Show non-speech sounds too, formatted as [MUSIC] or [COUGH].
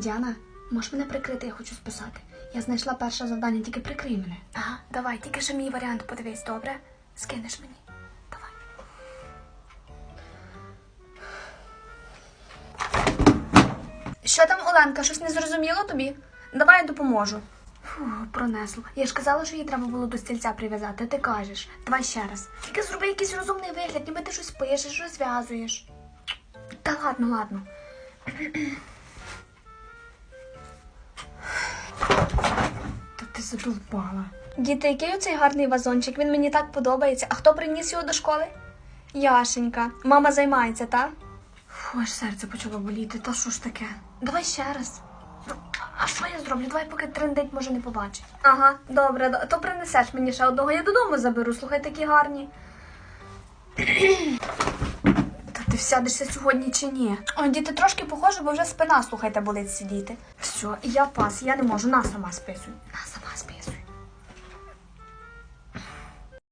Діана, можеш мене прикрити, я хочу списати. Я знайшла перше завдання, тільки прикрий мене. Ага, давай, тільки ще мій варіант подивись, добре? Скинеш мені. Давай. Що там, Оленка, щось не зрозуміло тобі? Давай я допоможу. Фу, пронесло. Я ж казала, що її треба було до стільця прив'язати, ти кажеш. Давай ще раз. Тільки зроби якийсь розумний вигляд, ніби ти щось пишеш, розв'язуєш. Та ладно, ладно. Задовбала. Діти, який оцей гарний вазончик, він мені так подобається. А хто приніс його до школи? Яшенька. Мама займається, так? Фу, аж серце почало боліти. Та що ж таке? Давай ще раз. А що я зроблю? Давай поки трендить, може не побачить. Ага, добре, то принесеш мені ще одного. Я додому заберу, слухай, такі гарні. [CLEARS THROAT] Та ти всядешся сьогодні чи ні? О, діти трошки похоже, бо вже спина, слухайте, болить сидіти. Все, я пас, я не можу, на сама списуй. На сама списуй.